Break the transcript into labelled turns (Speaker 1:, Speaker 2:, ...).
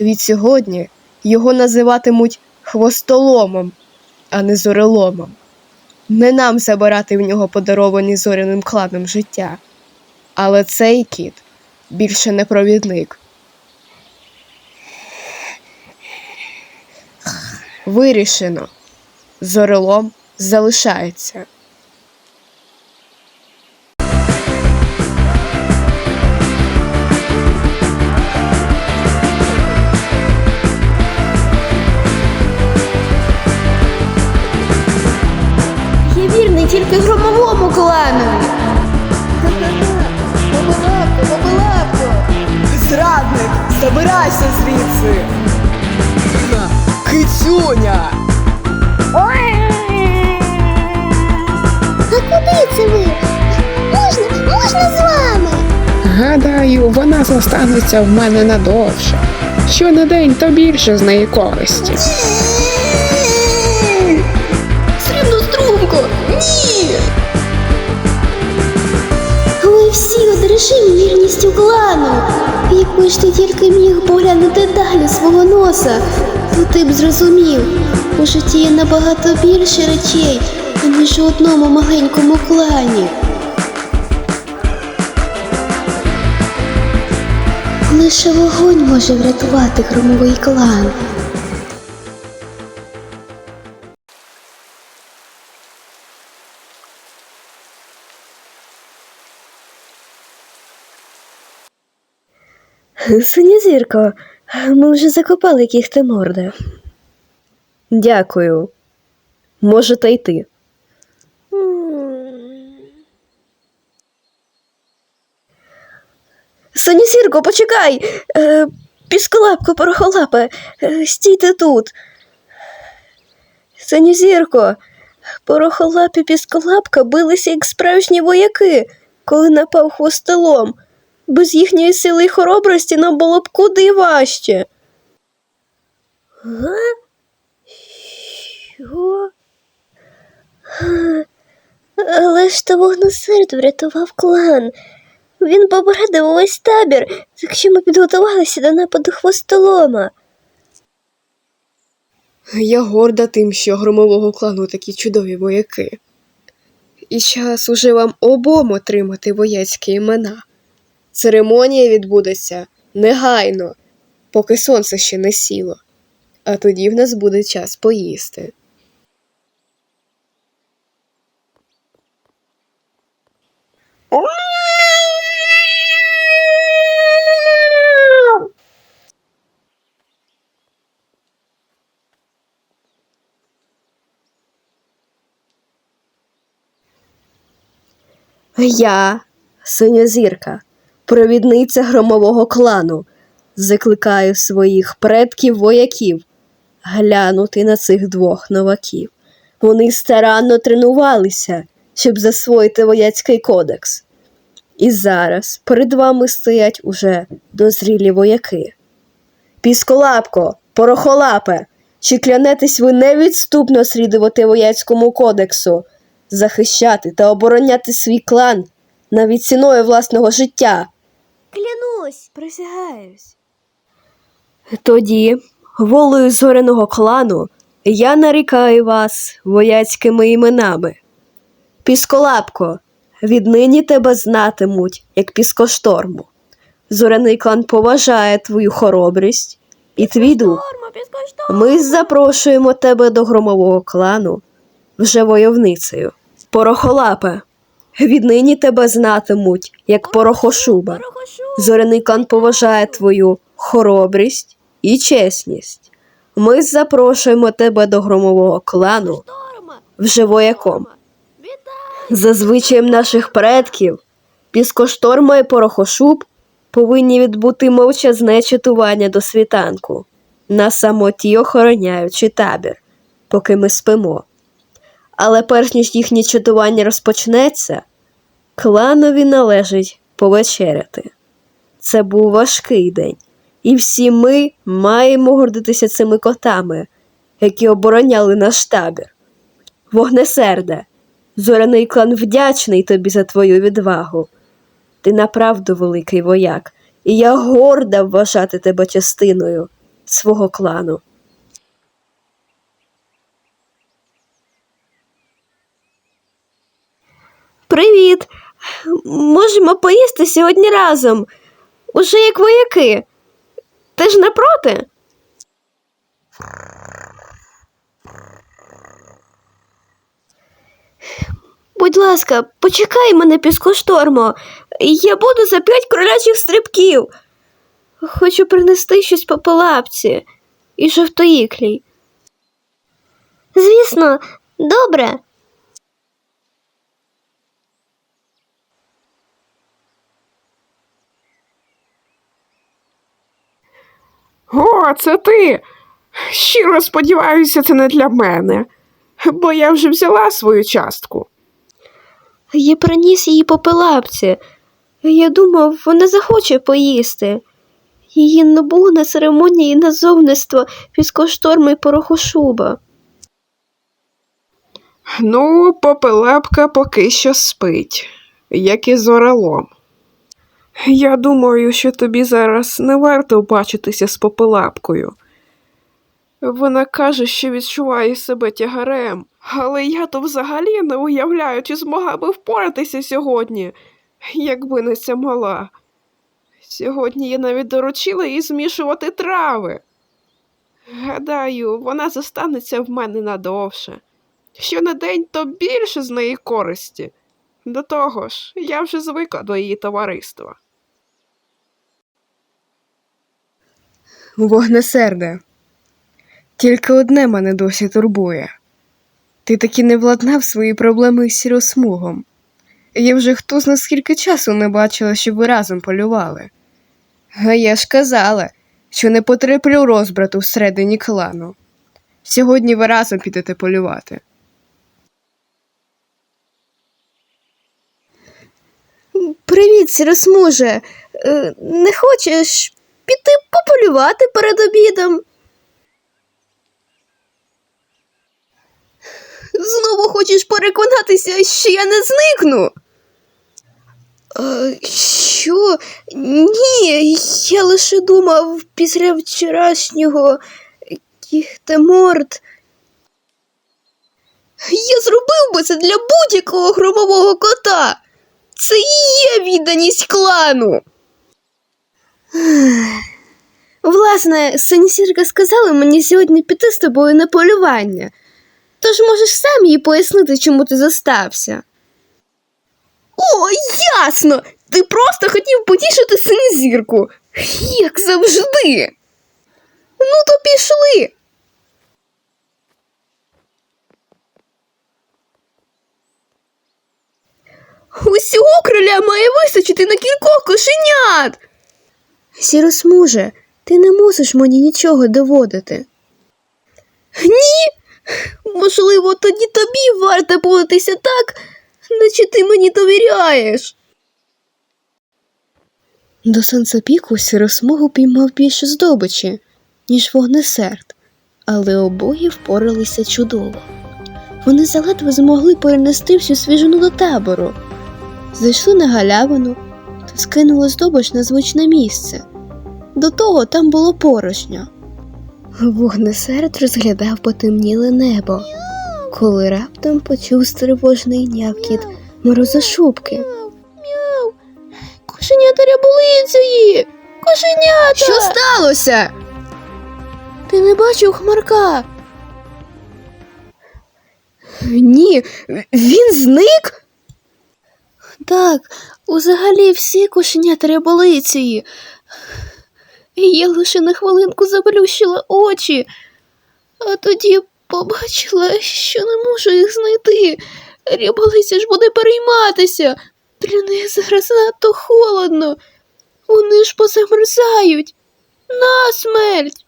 Speaker 1: Від сьогодні його називатимуть хвостоломом, а не зореломом. Не нам забирати в нього подаровані зоряним кланом життя. Але цей кіт більше не провідник. Вирішено. Зорелом залишається.
Speaker 2: Вірний тільки громовому кланові. Бабалапко, бабалапко.
Speaker 1: Зрадник, забирайся звідси. Кицюня!
Speaker 2: А куди це ви? Можна, можна з вами?
Speaker 3: Гадаю, вона зостанеться в мене надовше. Що на день, то більше з неї користі.
Speaker 2: Всі одержимі вірністю клану. Якби ж ти тільки міг поглянути далі свого носа, то ти б зрозумів, у житті є набагато більше речей, ніж у одному маленькому клані. Лише вогонь може врятувати громовий клан.
Speaker 1: Синізірко, ми вже закопали кіхтеморда. Дякую. Можете йти. Синізірко, почекай. Е, Пісколапко, порохолапе, е, стійте тут. Синізірко, порохолапі пісколапка билися як справжні вояки, коли напав хвостелом. Без їхньої сили й хоробрості нам було б куди важче. Га? Що? Але ж то вогнесерд врятував клан. Він попередив увесь табір, якщо ми підготувалися до нападу хвостолома. Я горда тим, що громового клану такі чудові вояки. І час уже вам обом отримати вояцькі імена. Церемонія відбудеться негайно, поки сонце ще не сіло, а тоді в нас буде час поїсти. Я, синьозірка, провідниця громового клану, закликаю своїх предків вояків глянути на цих двох новаків. Вони старанно тренувалися, щоб засвоїти вояцький кодекс. І зараз перед вами стоять уже дозрілі вояки. Пісколапко, порохолапе, чи клянетесь ви невідступно слідувати вояцькому кодексу, захищати та обороняти свій клан навіть ціною власного життя?
Speaker 2: Клянусь, присягаюсь.
Speaker 1: Тоді, волею зоряного клану, я нарікаю вас вояцькими іменами. Пісколапко, віднині тебе знатимуть, як піскошторму. Зоряний клан поважає твою хоробрість і твій дух. Ми запрошуємо тебе до громового клану вже войовницею. Порохолапе, віднині тебе знатимуть, як порохошуба. Зоряний клан поважає твою хоробрість і чесність. Ми запрошуємо тебе до громового клану вже вояком. За звичаєм наших предків, піскошторма і порохошуб повинні відбути мовчазне читування до світанку, на самоті охороняючи табір, поки ми спимо. Але перш ніж їхнє читування розпочнеться, кланові належить повечеряти. Це був важкий день, і всі ми маємо гордитися цими котами, які обороняли наш табір. Вогнесерде, зоряний клан вдячний тобі за твою відвагу. Ти направду великий вояк, і я горда вважати тебе частиною свого клану. Привіт! Можемо поїсти сьогодні разом. Уже як вояки. Ти ж не проти? Будь ласка, почекай мене піскоштормо. Я буду за п'ять кролячих стрибків. Хочу принести щось по лапці і жовтоїклій.
Speaker 2: Звісно, добре.
Speaker 3: О, це ти. Щиро сподіваюся, це не для мене. Бо я вже взяла свою частку.
Speaker 1: Я приніс її по лапці. Я думав, вона захоче поїсти. Її не було на церемонії назовництва піскошторма і порохошуба.
Speaker 3: Ну, попелепка поки що спить, як і зорелом. Я думаю, що тобі зараз не варто бачитися з попелепкою. Вона каже, що відчуває себе тягарем, але я то взагалі не уявляю, чи змогла би впоратися сьогодні, якби не ця мала. Сьогодні я навіть доручила їй змішувати трави. Гадаю, вона зостанеться в мене надовше. Що на день, то більше з неї користі. До того ж, я вже звикла до її товариства.
Speaker 1: Вогнесерде. Тільки одне мене досі турбує. Ти таки не владнав свої проблеми з сіросмугом. Я вже хто зна скільки часу не бачила, щоб ви разом полювали. А я ж казала, що не потреплю розбрату всередині клану. Сьогодні ви разом підете полювати. Привіт, сіросмуже. Е, Не хочеш піти пополювати перед обідом? Знову хочеш переконатися, що я не зникну? Е, що? Ні, я лише думав після вчорашнього кіхтеморт. Я зробив би це для будь-якого громового кота. Це і є відданість клану. Власне, Синісірка сказала мені сьогодні піти з тобою на полювання. Тож можеш сам їй пояснити, чому ти зостався. О, ясно! Ти просто хотів потішити синізірку. Як завжди. Ну, то пішли. Усього кроля має вистачити на кількох кошенят. Сіросмуже, ти не мусиш мені нічого доводити. Ні. Можливо, тоді тобі варто поводитися так, наче ти мені довіряєш. До сонцепіку сіросмугу піймав більше здобичі, ніж вогнесерд, але обоє впоралися чудово. Вони заледве змогли перенести всю свіжину до табору, зайшли на галявину та скинули здобич на звичне місце. До того там було порожньо. Вогнесерд розглядав потемніле небо, коли раптом почув стривожний нявкіт морозошубки. Мяу! Кошенята ряболицеї! Кошенята! Що сталося? Ти не бачив хмарка? Ні, він зник. Так, узагалі всі кошенята ряболицеї. Я лише на хвилинку заплющила очі, а тоді побачила, що не можу їх знайти. Рябалися ж буде перейматися. Для них зараз надто холодно. Вони ж позамерзають. Насмерть.